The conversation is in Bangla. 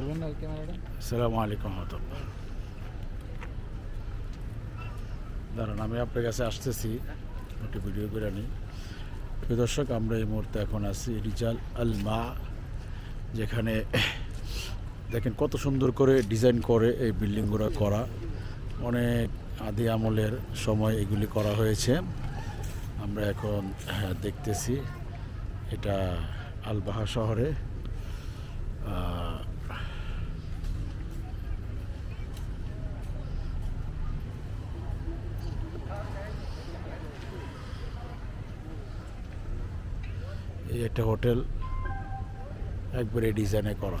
ধরবেন না আলাইকুম দাঁড়ান আমি আপনার কাছে আসতেছি একটু ভিডিও করে প্রিয় দর্শক আমরা এই মুহূর্তে এখন আছি রিজাল আল মা যেখানে দেখেন কত সুন্দর করে ডিজাইন করে এই বিল্ডিংগুলো করা। অনেক আদি আমলের সময় এগুলি করা হয়েছে। আমরা এখন হ্যাঁ, দেখতেছি এটা আলবাহা শহরে। এই একটা হোটেল একবারে ডিজাইনে করা।